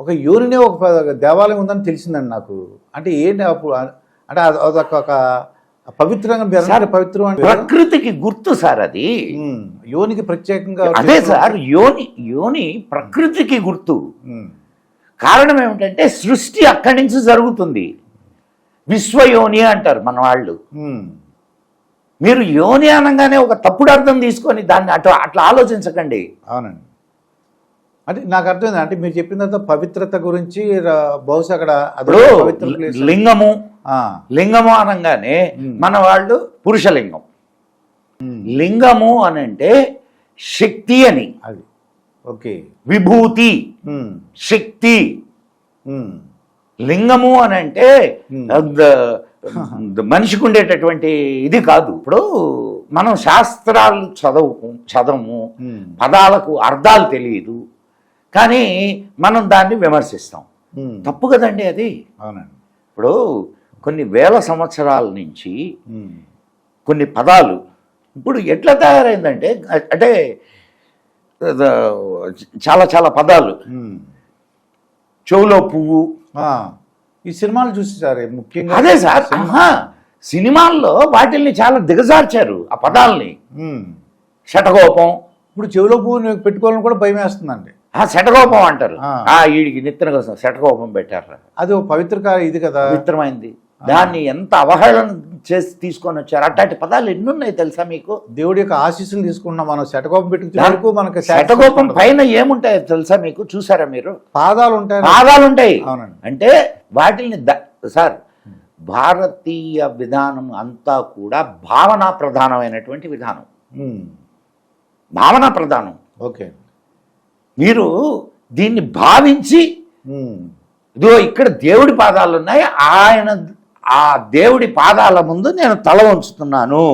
ఒక యోనినే ఒక దేవాలయం ఉందని తెలిసిందండి నాకు. అంటే ఏంటి అప్పుడు? అంటే అది- అదొక ఒక పవిత్రంగా పవిత్రం అంటే ప్రకృతికి గుర్తు సార్ అది. యోనికి ప్రత్యేకంగా అదే సార్ యోని యోని ప్రకృతికి గుర్తు. కారణం ఏమిటంటే సృష్టి అక్కడి నుంచి జరుగుతుంది. విశ్వయోని అంటారు మన వాళ్ళు. మీరు యోని అనగానే ఒక తప్పుడు అర్థం తీసుకొని దాన్ని అటు అట్లా ఆలోచించకండి. అవునండి. అంటే నాకు అర్థమైంది. అంటే మీరు చెప్పిన తర్వాత పవిత్రత గురించి బహుశా అక్కడ. లింగము లింగము అనగానే మన వాళ్ళు పురుషలింగం. ఉమ్, లింగము అని అంటే శక్తి అని. అది. ఓకే. విభూతి. శక్తి. లింగము అని అంటే మనిషికి ఉండేటటువంటి ఇది కాదు. ఇప్పుడు మనం శాస్త్రాలు చదవు చదవము పదాలకు అర్థాలు తెలియదు. కానీ మనం దాన్ని విమర్శిస్తాం. తప్పు కదండి అది. అవునండి. ఇప్పుడు కొన్ని వేల సంవత్సరాల నుంచి కొన్ని పదాలు ఇప్పుడు ఎట్లా తయారైందంటే అంటే చాలా చాలా పదాలు. చెవులో పువ్వు. ఈ సినిమాలు చూసేసారు ముఖ్యంగా అదే సార్ సినిమాల్లో వాటిల్ని చాలా దిగజార్చారు ఆ పదాలని. శటగోపం ఇప్పుడు చెవిలో పువ్వు పెట్టుకోవాలని కూడా భయం వేస్తుందండి ఆ శటగోపం అంటారు. ఆ. ఈడికి నిత్తిన కోసం శటగోపం పెట్టారు అది ఒక పవిత్ర ఇది కదా? పవిత్రమైంది. దాన్ని ఎంత అవహేళన చేసి తీసుకొని వచ్చారు? అట్లాంటి పదాలు ఎన్ని ఉన్నాయి తెలుసా మీకు? దేవుడి యొక్క ఆశీస్సులు తీసుకుంటున్నాం మనం. శటకోపం వరకు మనకి శటగోపం పైన ఏముంటాయో తెలుసా మీకు? చూసారా మీరు? పాదాలు ఉంటాయి పాదాలు ఉంటాయి. అంటే వాటిని సార్ భారతీయ విధానం అంతా కూడా భావనా ప్రధానమైనటువంటి విధానం. భావనా ప్రధానం. ఓకే. మీరు దీన్ని భావించి ఇదిగో ఇక్కడ దేవుడి పాదాలు ఉన్నాయి ఆయన ఆ దేవుడి పాదాల ముందు నేను తల ఉంచుతున్నాను.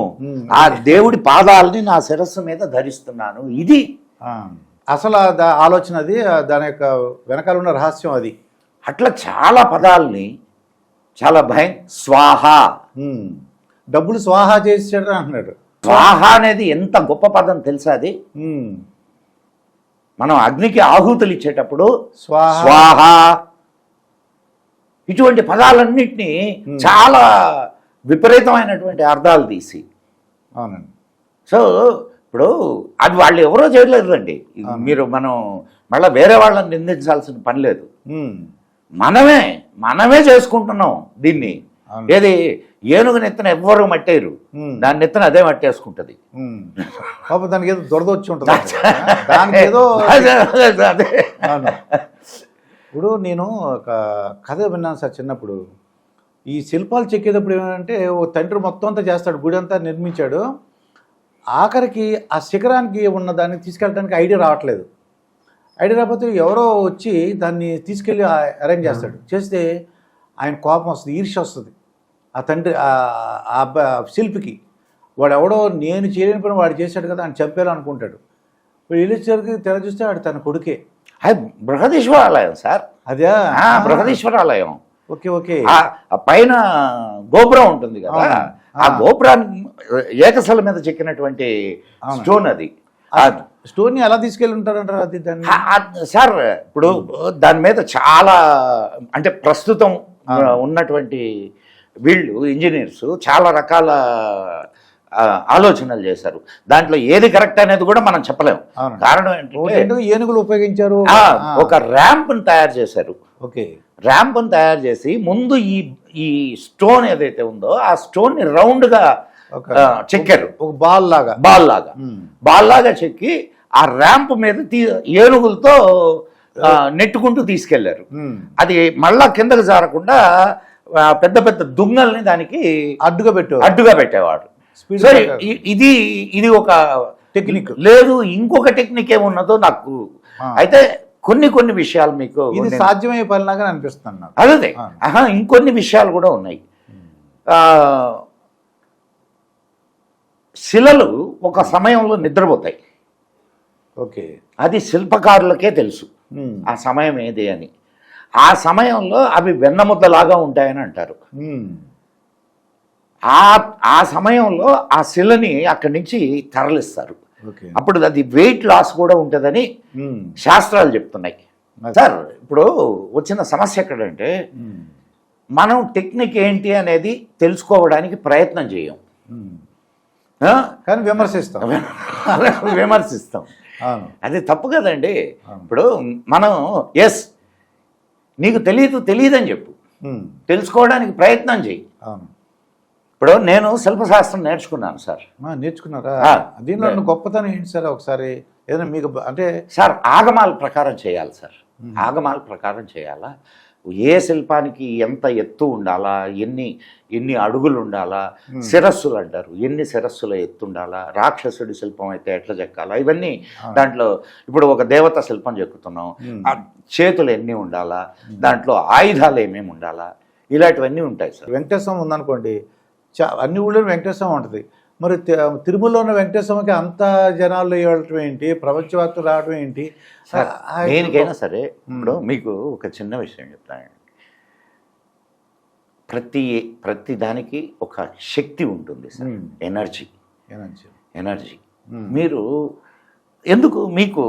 ఆ దేవుడి పాదాలని నా శిరస్సు మీద ధరిస్తున్నాను. ఇది. అసలు ఆలోచన అది దాని యొక్క వెనకాల ఉన్న రహస్యం అది. అట్లా చాలా పదాలని చాలా భయం స్వాహ. డబ్బులు స్వాహా చేసాడు అంటున్నాడు. స్వాహ అనేది ఎంత గొప్ప పదం తెలుసా అది? మనం అగ్నికి ఆహుతులు ఇచ్చేటప్పుడు స్వాహ. ఇటువంటి పదాలన్నింటినీ చాలా విపరీతమైనటువంటి అర్థాలు తీసి. అవునండి. సో ఇప్పుడు అది వాళ్ళు ఎవరో చేయలేదండి మీరు మనం మళ్ళీ వేరే వాళ్ళని నిందించాల్సిన పని లేదు. మనమే మనమే చేసుకుంటున్నాం దీన్ని. ఏది? ఏనుగు నెత్తన ఎవ్వరు మట్టేరు ఉమ్, దాని నెత్తన అదే మట్టేసుకుంటది. పాపం దానికి ఏదో దొరద వచ్చి ఉంటుంది దానికి ఏదో అదే, ఇప్పుడు నేను ఒక కథ విన్నాను సార్ చిన్నప్పుడు. ఈ శిల్పాలు చెక్కేటప్పుడు ఏమంటే ఓ తండ్రి మొత్తం అంతా చేస్తాడు గుడి అంతా నిర్మించాడు. ఆఖరికి ఆ శిఖరానికి ఉన్న దాన్ని తీసుకెళ్ళడానికి ఐడియా రావట్లేదు. ఐడియా రాకపోతే ఎవరో వచ్చి దాన్ని తీసుకెళ్ళి అరేంజ్ చేస్తాడు. చేస్తే ఆయన కోపం వస్తుంది ఈర్ష్య వస్తుంది. ఆ తండ్రి ఆ- శిల్పికి. వాడు ఎవడో నేను చేయలేని పని వాడు చేశాడు కదా అని చంపేయాలనుకుంటాడు. ఇప్పుడు వెళ్ళేసరికి తెర చూస్తే వాడు తన కొడుకే. అది బృహదీశ్వరాలయం సార్. అదే. బృహదీశ్వరాలయం. Okay okay. పైన గోపురం ఉంటుంది కదా. ఆ గోపురానికి ఏకశల మీద చెక్కినటువంటి. స్టోన్ అది. ఆ స్టోర్ని ఎలా తీసుకెళ్ళి ఉంటారంటారు అది దాన్ని? సార్ ఇప్పుడు దాని మీద చాలా అంటే ప్రస్తుతం ఉన్నటువంటి వీళ్ళు ఇంజనీర్స్ చాలా రకాల ఆలోచనలు చేశారు. దాంట్లో ఏది కరెక్ట్ అనేది కూడా మనం చెప్పలేము. కారణం ఏంటంటే ఏంటో ఏనుగులు ఉపయోగించారు? ఒక ర్యాంప్ని తయారు చేశారు. ఓకే. ర్యాంప్ని తయారు చేసి ముందు ఈ ఈ స్టోన్ ఏదైతే ఉందో ఆ స్టోన్ని రౌండ్గా చెక్కారు. ఒక బాల్ లాగా బాల్ లాగా బాల్ లాగా చెక్కి ఆ ర్యాంప్ మీద తీ ఏనుగులతో నెట్టుకుంటూ తీసుకెళ్ళారు. అది మళ్ళా కిందకు జారకుండా పెద్ద పెద్ద దుంగల్ని దానికి అడ్డుగా పెట్టు అడ్డుగా పెట్టేవాడు సరే ఇది ఇది ఒక టెక్నిక్ లేదు ఇంకొక టెక్నిక్ ఏమున్నదో నాకు. అయితే కొన్ని కొన్ని విషయాలు మీకు ఇది సాధ్యమయ్యే పనిలాగా అనిపిస్తుంది అదే. ఆహా ఇంకొన్ని విషయాలు కూడా ఉన్నాయి. ఆ, శిలలు ఒక సమయంలో నిద్రపోతాయి. ఓకే. అది శిల్పకారులకే తెలుసు. ఆ సమయం ఏది అని. ఆ సమయంలో అవి వెన్నముద్దలాగా ఉంటాయని అంటారు. ఆ ఆ సమయంలో ఆ శిలని అక్కడి నుంచి తరలిస్తారు. అప్పుడు అది వెయిట్ లాస్ కూడా ఉంటుందని శాస్త్రాలు చెప్తున్నాయి. సార్ ఇప్పుడు వచ్చిన సమస్య ఎక్కడంటే మనం టెక్నిక్ ఏంటి అనేది తెలుసుకోవడానికి ప్రయత్నం చేయం? కానీ విమర్శిస్తాం. విమర్శిస్తాం. అది తప్పు కదండి. ఇప్పుడు మనం ఎస్ నీకు తెలియదు తెలియదని చెప్పు. తెలుసుకోవడానికి ప్రయత్నం చేయి అవును. ఇప్పుడు నేను శిల్పశాస్త్రం నేర్చుకున్నాను సార్. నేర్చుకున్నారా. దీనిలో గొప్పతనం ఏంటి సార్ ఒకసారి? ఏదైనా మీకు అంటే సార్ ఆగమాల ప్రకారం చేయాలి సార్. ఆగమాల ప్రకారం చేయాలా? ఏ శిల్పానికి ఎంత ఎత్తు ఉండాలా? ఎన్ని ఎన్ని అడుగులు ఉండాలా? శిరస్సులు అంటారు. ఎన్ని శిరస్సుల ఎత్తు ఉండాలా? రాక్షసుడి శిల్పం అయితే ఎట్లా చెక్కాలా? ఇవన్నీ దాంట్లో ఇప్పుడు ఒక దేవత శిల్పం చెక్కుతున్నాం. ఆ చేతులు ఎన్ని ఉండాలా? దాంట్లో ఆయుధాలు ఏమేమి ఉండాలా? ఇలాంటివన్నీ ఉంటాయి సార్. వెంకటేశ్వరం ఉందనుకోండి చా అన్ని ఊళ్ళో వెంకటేశ్వరం ఉంటుంది. మరి తిరుమలలో ఉన్న వెంకటేశ్వరంకి అంత జనాలు వెళ్ళటం ఏంటి ప్రపంచవ్యాప్తం రావడం ఏంటి దేనికైనా సరే ఇప్పుడు మీకు ఒక చిన్న విషయం చెప్తాను ప్రతి ప్రతి దానికి ఒక శక్తి ఉంటుంది సార్. ఎనర్జీ. Energy Hmm. మీరు ఎందుకు మీకు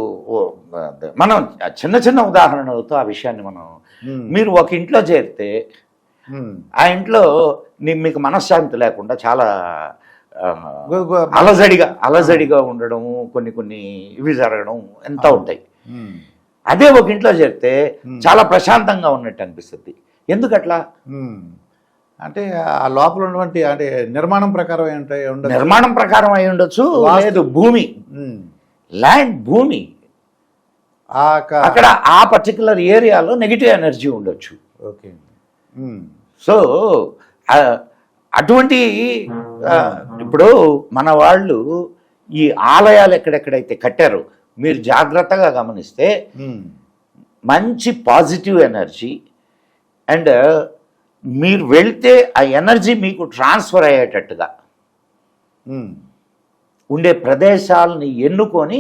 మనం చిన్న చిన్న ఉదాహరణలతో ఆ విషయాన్ని మనం. మీరు ఒక ఇంట్లో చేరితే. ఆ ఇంట్లో మీకు మనశ్శాంతి లేకుండా చాలా అలజడిగా అలజడిగా ఉండడం కొన్ని కొన్ని ఇవి జరగడం ఎంత ఉంటాయి. అదే ఒక ఇంట్లో చేరితే చాలా ప్రశాంతంగా ఉన్నట్టు అనిపిస్తుంది. ఎందుకట్లా. అంటే ఆ లోపల ఉన్నటువంటి అంటే నిర్మాణం ప్రకారం ఉండదు నిర్మాణం ప్రకారం అయి ఉండొచ్చు లేదు భూమి. ల్యాండ్ భూమి. అక్కడ ఆ పర్టికులర్ ఏరియాలో నెగిటివ్ ఎనర్జీ ఉండొచ్చు. ఓకే. సో అటువంటి ఇప్పుడు మన వాళ్ళు ఈ ఆలయాలు ఎక్కడెక్కడైతే కట్టారో మీరు జాగ్రత్తగా గమనిస్తే. మంచి పాజిటివ్ ఎనర్జీ అండ్ మీరు వెళ్తే ఆ ఎనర్జీ మీకు ట్రాన్స్ఫర్ అయ్యేటట్టుగా. ఉండే ప్రదేశాలని ఎన్నుకొని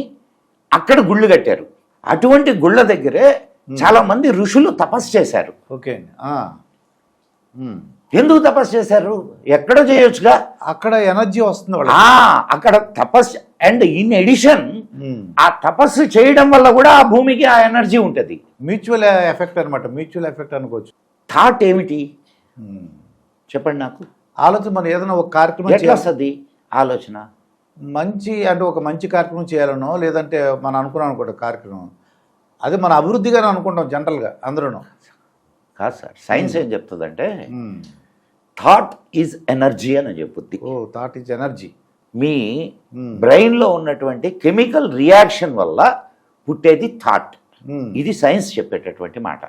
అక్కడ గుళ్ళు కట్టారు అటువంటి గుళ్ళ దగ్గరే చాలా మంది ఋషులు తపస్సు చేశారు ఓకే. ఎందుకు తపస్సు చేశారు? ఎక్కడ చేయొచ్చుగా? అక్కడ ఎనర్జీ వస్తుంది అక్కడ తపస్సు. And in addition. ఆ తపస్సు చేయడం వల్ల కూడా ఆ భూమికి ఆ ఎనర్జీ ఉంటుంది. మ్యూచువల్ ఎఫెక్ట్ అనమాట మ్యూచువల్ ఎఫెక్ట్ అనుకోవచ్చు. థాట్ ఏమిటి. చెప్పండి నాకు. ఆలోచన మనం ఏదైనా ఒక కార్యక్రమం ఎట్లా వస్తుంది ఆలోచన? మంచి అంటే ఒక మంచి కార్యక్రమం చేయాలనో లేదంటే మనం అనుకున్నాం అనుకోండి కార్యక్రమం. అది మన అభివృద్ధిగానే అనుకుంటాం జనరల్గా అందరూ కాదు సార్. సైన్స్ ఏం చెప్తుందంటే థాట్ ఈజ్ ఎనర్జీ అని చెప్పుద్ది. ఓ థాట్ ఈజ్ ఎనర్జీ మీ బ్రెయిన్లో ఉన్నటువంటి కెమికల్ రియాక్షన్ వల్ల పుట్టేది థాట్ ఇది సైన్స్ చెప్పేటటువంటి మాట.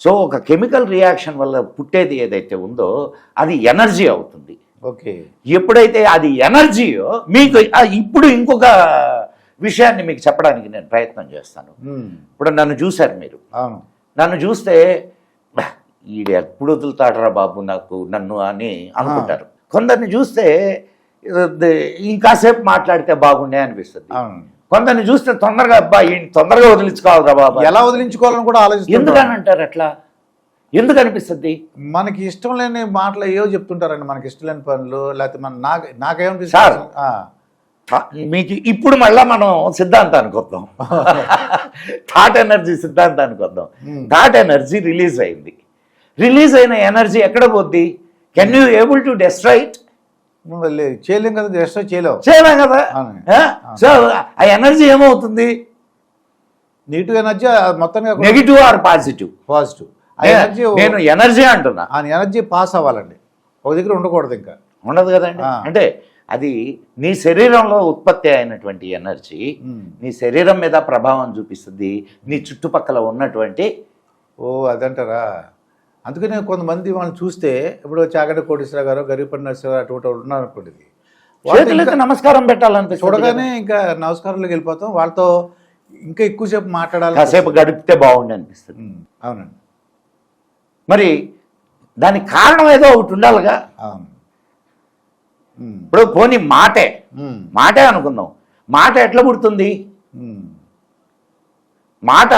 సో ఒక కెమికల్ రియాక్షన్ వల్ల పుట్టేది ఏదైతే ఉందో అది ఎనర్జీ అవుతుంది. ఓకే. ఎప్పుడైతే అది ఎనర్జీయో మీకు ఇప్పుడు ఇంకొక విషయాన్ని మీకు చెప్పడానికి నేను ప్రయత్నం చేస్తాను. ఇప్పుడు నన్ను చూశారు మీరు. నన్ను చూస్తే "బా, ఈడు ఎప్పుడు వదులుతాడరా బాబు నాకు నన్ను అని అనుకుంటారు. కొందరిని చూస్తే "ఇది ఇంకాసేపు మాట్లాడితే బాగుండే అనిపిస్తుంది. కొందరిని చూస్తే తొందరగా అబ్బా తొందరగా వదిలించుకోవాలిరా బాబా ఎలా వదిలించుకోవాలని కూడా ఆలోచిస్తుంటాం ఎందుకని అంటారు అట్లా? ఎందుకు అనిపిస్తుంది? మనకి ఇష్టం లేని మాటలు ఏవో చెప్తుంటారండి. మనకి ఇష్టం లేని పనులు లేకపోతే మన నాకు సార్. నాకేమనిపిస్తుంది థా- మీకు ఇప్పుడు మళ్ళా మనం సిద్ధాంతానికి వద్దాం. థాట్ ఎనర్జీ సిద్ధాంతానికి వద్దాం. థాట్ ఎనర్జీ రిలీజ్ అయింది. రిలీజ్ అయిన ఎనర్జీ ఎక్కడ పోద్ది? కెన్ యూ ఏబుల్ టు లే- చేయలేం కదా జస్ట్ చేయలేవు. చేయలేం కదా. సో ఆ? ఎనర్జీ ఏమవుతుంది? నెగిటివ్ ఎనర్జీ మొత్తంగా నెగిటివ్ ఆర్ పాజిటివ్ పాజిటివ్ నేను ఎనర్జీ అంటున్నా. ఆ ఎనర్జీ పాస్ అవ్వాలండి. ఒక దగ్గర ఉండకూడదు ఇంకా. ఉండదు కదండి. అంటే అది నీ శరీరంలో ఉత్పత్తి అయినటువంటి ఎనర్జీ. నీ శరీరం మీద ప్రభావం చూపిస్తుంది నీ చుట్టుపక్కల ఉన్నటువంటి ఓ అదంటారా? అందుకనే కొంతమంది వాళ్ళని చూస్తే ఇప్పుడు చాగంటి కోటేశ్వర గారు గరిపడి నరసింహ అటువంటి వాళ్ళు ఉన్నారు అనుకోండి వాళ్ళు చేతులకి ఇంకా నమస్కారం పెట్టాలనిపిస్తుంది చూడగానే ఇంకా నమస్కారంలోకి వెళ్ళిపోతాం. వాళ్ళతో ఇంకా ఎక్కువసేపు మాట్లాడాలి. కాసేపు గడిపితే బాగుండి అనిపిస్తుంది. అవునండి. మరి దానికి కారణం ఏదో ఒకటి ఉండాలిగా. ఇప్పుడు పోనీ మాటే. మాటే అనుకుందాం. మాట ఎట్లా పుడుతుంది. మాట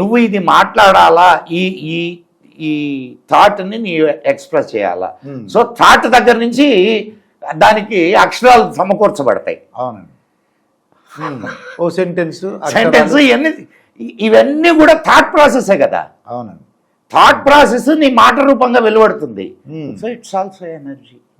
నువ్వు ఇది మాట్లాడాలా? ఈ ఈ ఈ థాట్ని నీ ఎక్స్ప్రెస్ చేయాలా? Hmm. సో థాట్ దగ్గర నుంచి దానికి అక్షరాలు సమకూర్చబడతాయి. అవునండి. ఉమ్, ఓ సెంటెన్స్ సెంటెన్స్ ఇవన్నీ ఇవన్నీ కూడా థాట్ ప్రాసెసే కదా? అవునండి. థాట్ ప్రాసెస్ నీ మాట రూపంగా వెలువడుతుంది. Hmm. So it's also energy